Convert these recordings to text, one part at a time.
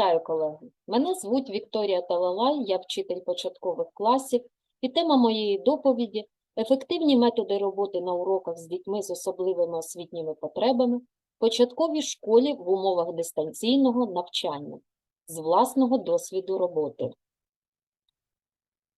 Вітаю, колеги! Мене звуть Вікторія Талалай, я вчитель початкових класів, і тема моєї доповіді ефективні методи роботи на уроках з дітьми з особливими освітніми потребами початковій школі в умовах дистанційного навчання з власного досвіду роботи.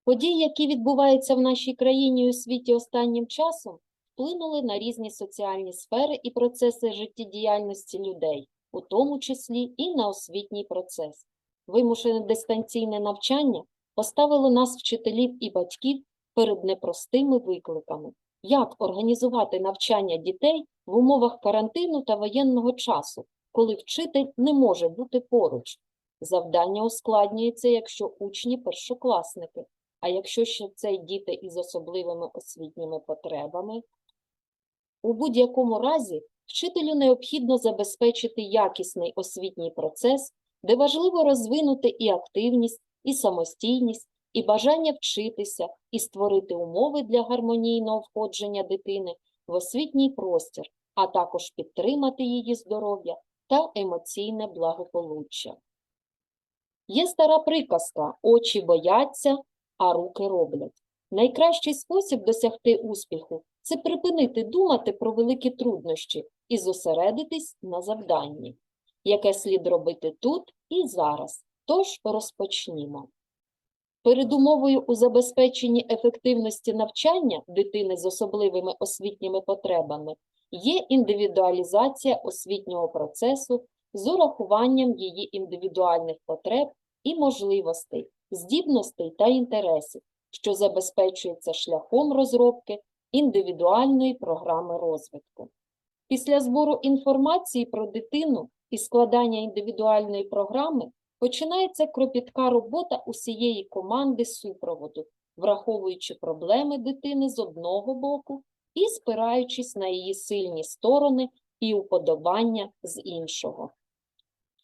Події, які відбуваються в нашій країні і у світі останнім часом, вплинули на різні соціальні сфери і процеси життєдіяльності людей, у тому числі і на освітній процес. Вимушене дистанційне навчання поставило нас, вчителів і батьків, перед непростими викликами. Як організувати навчання дітей в умовах карантину та воєнного часу, коли вчитель не може бути поруч? Завдання ускладнюється, якщо учні першокласники, а якщо ще це діти із особливими освітніми потребами. У будь-якому разі вчителю необхідно забезпечити якісний освітній процес, де важливо розвинути і активність, і самостійність, і бажання вчитися, і створити умови для гармонійного входження дитини в освітній простір, а також підтримати її здоров'я та емоційне благополуччя. Є стара приказка очі бояться, а руки роблять. Найкращий спосіб досягти успіху це припинити думати про великі труднощі і зосередитись на завданні, яке слід робити тут і зараз. Тож розпочнімо. Передумовою у забезпеченні ефективності навчання дитини з особливими освітніми потребами є індивідуалізація освітнього процесу з урахуванням її індивідуальних потреб і можливостей, здібностей та інтересів, що забезпечується шляхом розробки індивідуальної програми розвитку. Після збору інформації про дитину і складання індивідуальної програми починається кропітка робота усієї команди супроводу, враховуючи проблеми дитини з одного боку і спираючись на її сильні сторони і уподобання з іншого.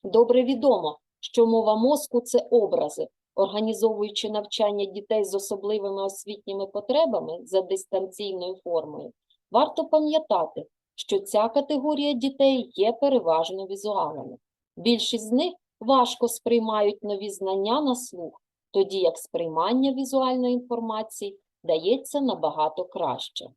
Добре відомо, що мова мозку це образи, організовуючи навчання дітей з особливими освітніми потребами за дистанційною формою, варто пам'ятати, що ця категорія дітей є переважно візуалами. Більшість з них важко сприймають нові знання на слух, тоді як сприймання візуальної інформації дається набагато краще.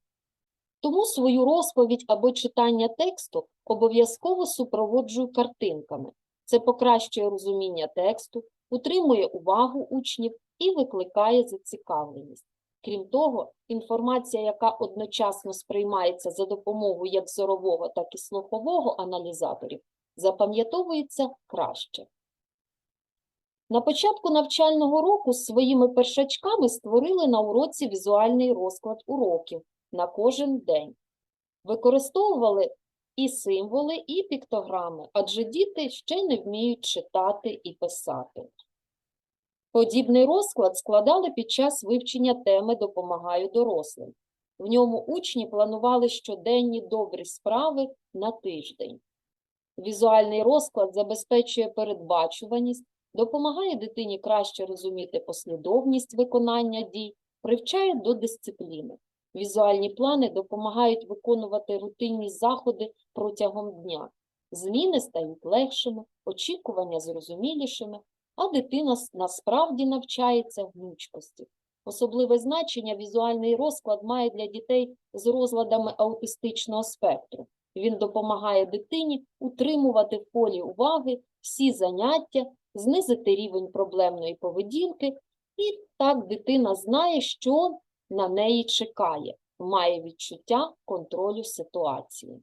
Тому свою розповідь або читання тексту обов'язково супроводжую картинками. Це покращує розуміння тексту, утримує увагу учнів і викликає зацікавленість. Крім того, інформація, яка одночасно сприймається за допомогою як зорового, так і слухового аналізаторів, запам'ятовується краще. На початку навчального року з своїми першачками створили на уроці візуальний розклад уроків на кожен день. Використовували і символи, і піктограми, адже діти ще не вміють читати і писати. Подібний розклад складали під час вивчення теми «Допомагаю дорослим». В ньому учні планували щоденні добрі справи на тиждень. Візуальний розклад забезпечує передбачуваність, допомагає дитині краще розуміти послідовність виконання дій, привчає до дисципліни. Візуальні плани допомагають виконувати рутинні заходи протягом дня. Зміни стають легшими, очікування зрозумілішими, а дитина насправді навчається гнучкості. Особливе значення візуальний розклад має для дітей з розладами аутистичного спектру. Він допомагає дитині утримувати в полі уваги всі заняття, знизити рівень проблемної поведінки, і так дитина знає, що на неї чекає, має відчуття контролю ситуації.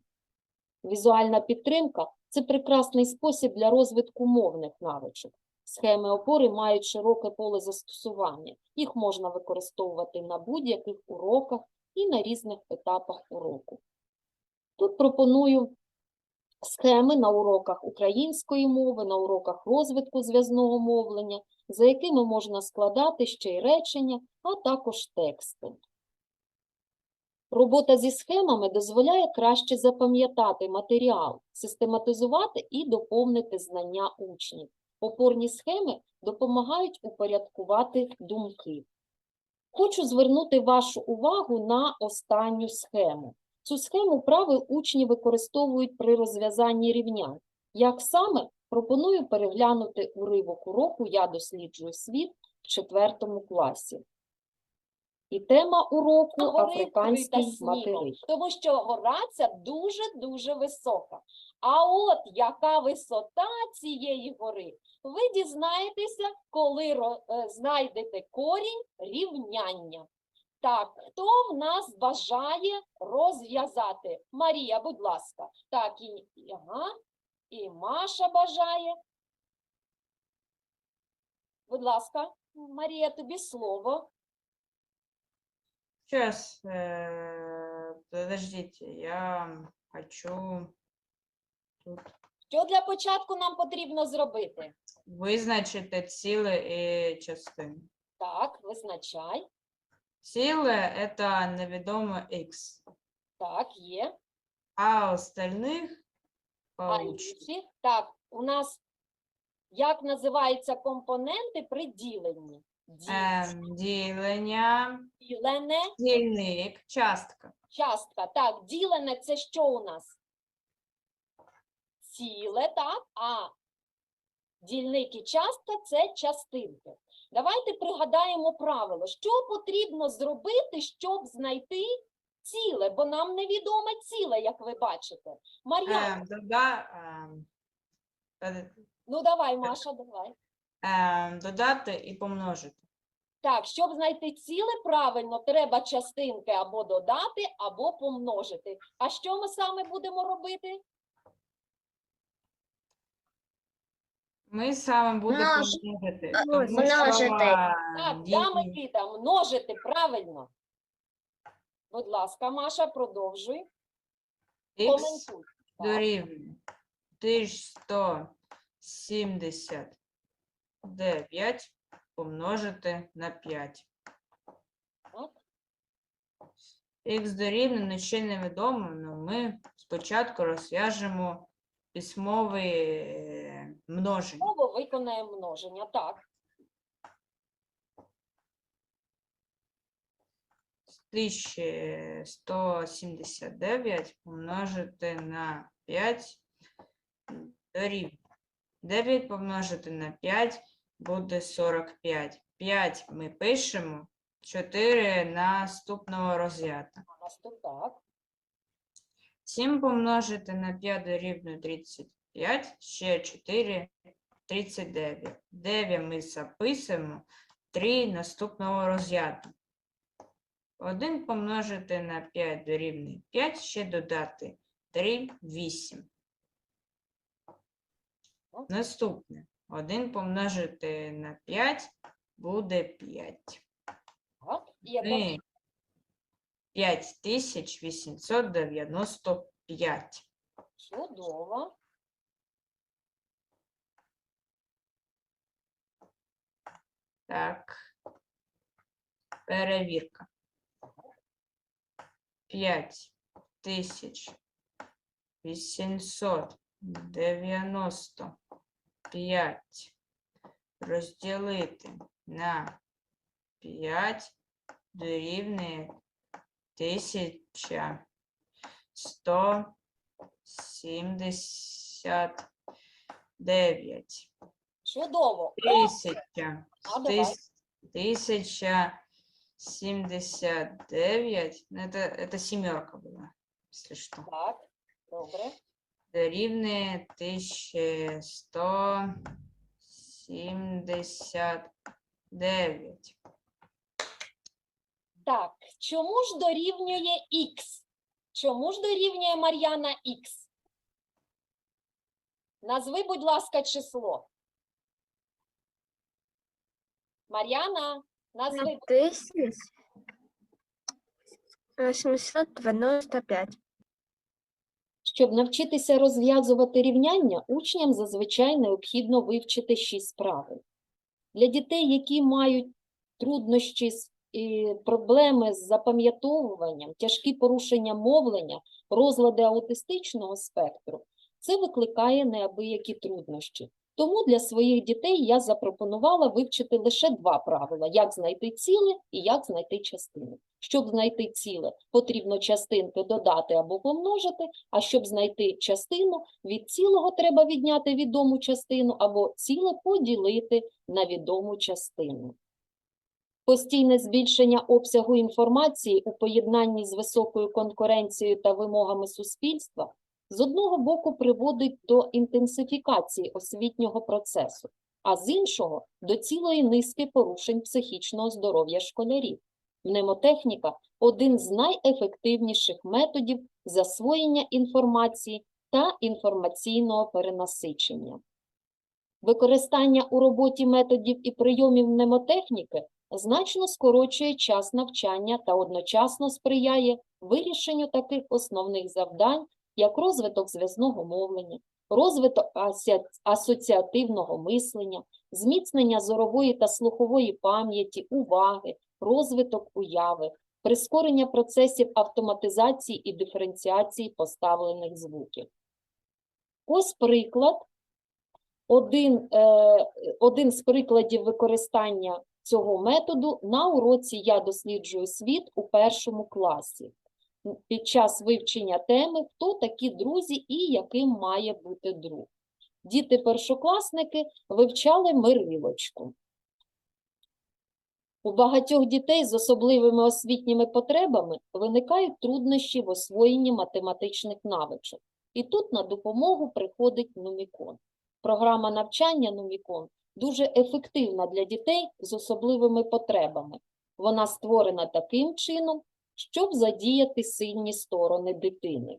Візуальна підтримка це прекрасний спосіб для розвитку мовних навичок. Схеми опори мають широке поле застосування. Їх можна використовувати на будь-яких уроках і на різних етапах уроку. Тут пропоную схеми на уроках української мови, на уроках розвитку зв'язного мовлення, за якими можна складати ще й речення, а також тексти. Робота зі схемами дозволяє краще запам'ятати матеріал, систематизувати і доповнити знання учнів. Опорні схеми допомагають упорядкувати думки. Хочу звернути вашу увагу на останню схему. Цю схему правил учні використовують при розв'язанні рівнянь. Як саме Пропоную переглянути уривок уроку «Я досліджую світ» в четвертому класі. І тема уроку африканський материк. тому що гора ця дуже-дуже висока. А от яка висота цієї гори, ви дізнаєтеся, коли е, знайдете корінь рівняння. Так, хто в нас бажає розв'язати? Марія, будь ласка. Так, і, і- ага, і Маша бажає. Будь ласка, Марія, тобі слово. Сейчас, э, подождите, я хочу тут Що для початку нам потрібно зробити? визначити ціле і частини. Так, визначай. Ціле – це невідоме x, Так, є. а остальних А інші? Так, у нас як називаються компоненти при діленні? Ем, ділення, Ділене дільник, частка. частка. Так, ділене це що у нас? Ціле, так, а дільник і частка це частинки. Давайте пригадаємо правило, що потрібно зробити, щоб знайти ціле, бо нам невідоме ціле, як ви бачите. Мар'яна, Ем, дода, ем, е, ну давай, Маша, давай. Ем, додати і помножити. Так, щоб знайти ціле правильно, треба частинки або додати, або помножити. А що ми саме будемо робити? Ми саме будемо Множ- помножити. тому що, множити. а, Так, дій- да, Микита, множити правильно. Будь ласка, Маша, продовжуй. Х Коментуй. Так, дорівнює 1179 помножити на 5. так. Х дорівнює ну, ще невідомо, але ми спочатку розв'яжемо письмове е, множення. Знову виконаємо множення. Так, 1179 помножити на 5 дорівнює. 9 помножити на 5 буде 45. 5 ми пишемо, 4 наступного розряду. так. 7 помножити на 5 дорівнює 35, ще 4 39. 9 ми записуємо, 3 наступного розряду. 1 помножити на 5 дорівнює 5, ще додати 3 8. Наступне. 1 помножити на 5 буде 5. так. І яка Ми 5895. чудово. Так. Перевірка. 5 тисяч 895 розділити на 5 дорівнює 1179. Чудово. О, Тисяча. А, давай. Тис- Тысяча семьдесят девять. Ну, это, это семерка была, если что. так, добре. Дорівнює тисяча сто сімдесят дев'ять. Так, чому ж дорівнює х? Чому ж дорівнює Мар'яна х? Назви, будь ласка, число. Мар'яна, назви. Тисяч восемьсот девяносто пять. Щоб навчитися розв'язувати рівняння, учням зазвичай необхідно вивчити шість правил. Для дітей, які мають труднощі проблеми з запам'ятовуванням, тяжкі порушення мовлення, розлади аутистичного спектру, це викликає неабиякі труднощі. Тому для своїх дітей я запропонувала вивчити лише два правила: як знайти ціле і як знайти частини. Щоб знайти ціле, потрібно частинки додати або помножити, а щоб знайти частину, від цілого треба відняти відому частину або ціле поділити на відому частину. Постійне збільшення обсягу інформації у поєднанні з високою конкуренцією та вимогами суспільства з одного боку приводить до інтенсифікації освітнього процесу, а з іншого до цілої низки порушень психічного здоров'я школярів. Мнемотехніка один з найефективніших методів засвоєння інформації та інформаційного перенасичення. Використання у роботі методів і прийомів мнемотехніки значно скорочує час навчання та одночасно сприяє вирішенню таких основних завдань, як розвиток зв'язного мовлення, розвиток асоціативного мислення, зміцнення зорової та слухової пам'яті, уваги, розвиток уяви, прискорення процесів автоматизації і диференціації поставлених звуків. Ось приклад. Один, е, один з прикладів використання цього методу на уроці Я досліджую світ у першому класі під час вивчення теми «Хто такі друзі і яким має бути друг?». Діти-першокласники вивчали мирилочку. У багатьох дітей з особливими освітніми потребами виникають труднощі в освоєнні математичних навичок. І тут на допомогу приходить Нумікон. Програма навчання Нумікон дуже ефективна для дітей з особливими потребами. Вона створена таким чином, щоб задіяти сильні сторони дитини.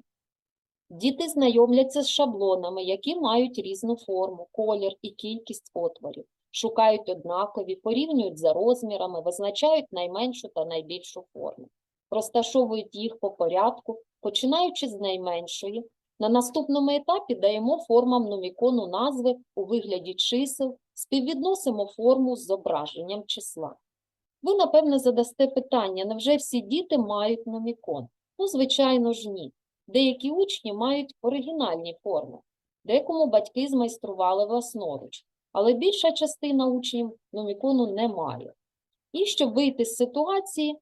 Діти знайомляться з шаблонами, які мають різну форму, колір і кількість отворів, шукають однакові, порівнюють за розмірами, визначають найменшу та найбільшу форму, розташовують їх по порядку, починаючи з найменшої. На наступному етапі даємо формам номікону назви у вигляді чисел, співвідносимо форму з зображенням числа. Ви, напевне, задасте питання, невже всі діти мають номікон? Ну, звичайно ж, ні. Деякі учні мають оригінальні форми, декому батьки змайстрували власноруч, але більша частина учнів номікону не має. І щоб вийти з ситуації,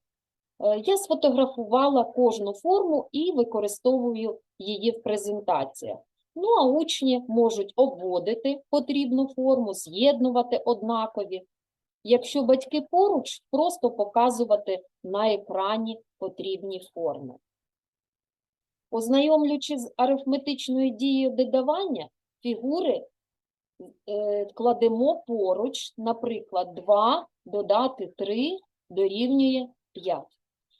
е, я сфотографувала кожну форму і використовую її в презентаціях. Ну, а учні можуть обводити потрібну форму, з'єднувати однакові. Якщо батьки поруч, просто показувати на екрані потрібні форми. Ознайомлюючи з арифметичною дією додавання, фігури е, кладемо поруч, наприклад, 2 додати 3 дорівнює 5.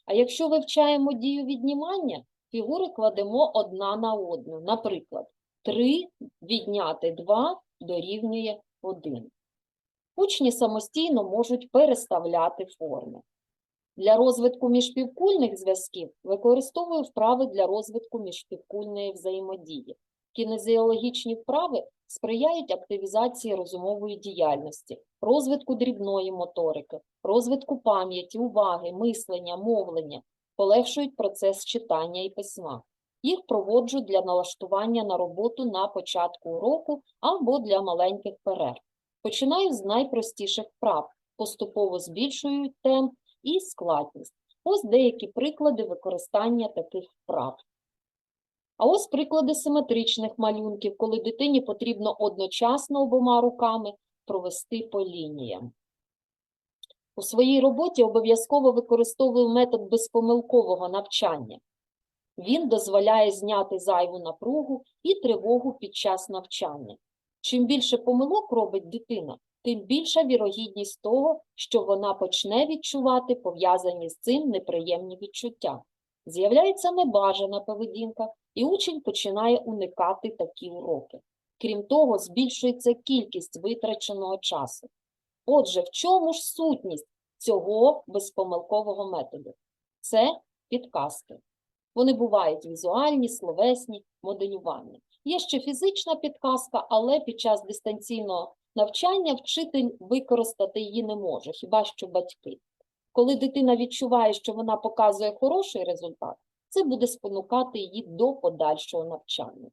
А якщо вивчаємо дію віднімання, фігури кладемо одна на одну. Наприклад, 3 відняти 2 дорівнює 1. Учні самостійно можуть переставляти форми. Для розвитку міжпівкульних зв'язків використовую вправи для розвитку міжпівкульної взаємодії. Кінезіологічні вправи сприяють активізації розумової діяльності, розвитку дрібної моторики, розвитку пам'яті, уваги, мислення, мовлення, полегшують процес читання і письма. Їх проводжу для налаштування на роботу на початку уроку або для маленьких перерв. Починаю з найпростіших вправ, поступово збільшую темп і складність. Ось деякі приклади використання таких вправ. А ось приклади симетричних малюнків, коли дитині потрібно одночасно обома руками провести по лініям. У своїй роботі обов'язково використовую метод безпомилкового навчання. Він дозволяє зняти зайву напругу і тривогу під час навчання. Чим більше помилок робить дитина, тим більша вірогідність того, що вона почне відчувати пов'язані з цим неприємні відчуття. З'являється небажана поведінка, і учень починає уникати такі уроки. Крім того, збільшується кількість витраченого часу. Отже, в чому ж сутність цього безпомилкового методу? Це підказки. Вони бувають візуальні, словесні, моделювання. Є ще фізична підказка, але під час дистанційного навчання вчитель використати її не може, хіба що батьки. Коли дитина відчуває, що вона показує хороший результат, це буде спонукати її до подальшого навчання.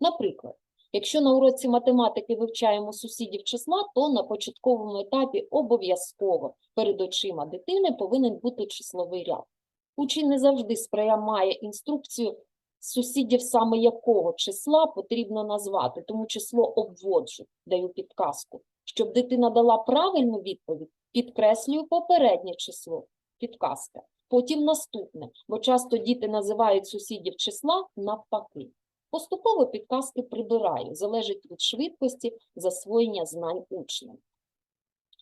Наприклад, Якщо на уроці математики вивчаємо сусідів числа, то на початковому етапі обов'язково перед очима дитини повинен бути числовий ряд. Учень не завжди сприймає інструкцію сусідів саме якого числа потрібно назвати, тому число обводжу, даю підказку. Щоб дитина дала правильну відповідь, підкреслюю попереднє число, підказка. Потім наступне, бо часто діти називають сусідів числа навпаки. Поступово підказки прибираю, залежить від швидкості засвоєння знань учнем.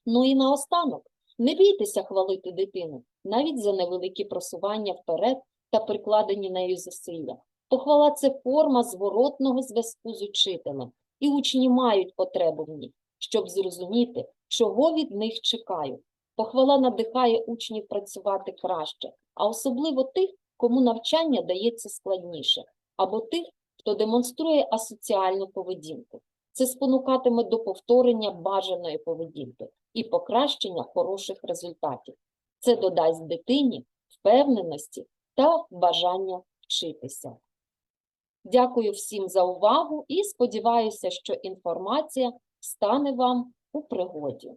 Ну і наостанок, не бійтеся хвалити дитину, навіть за невеликі просування вперед та прикладені нею зусилля. Похвала – це форма зворотного зв'язку з учителем, і учні мають потребу в ній, щоб зрозуміти, чого від них чекають. Похвала надихає учнів працювати краще, а особливо тих, кому навчання дається складніше, або тих, хто демонструє асоціальну поведінку. Це спонукатиме до повторення бажаної поведінки і покращення хороших результатів. Це додасть дитині впевненості та бажання вчитися. Дякую всім за увагу і сподіваюся, що інформація стане вам у пригоді.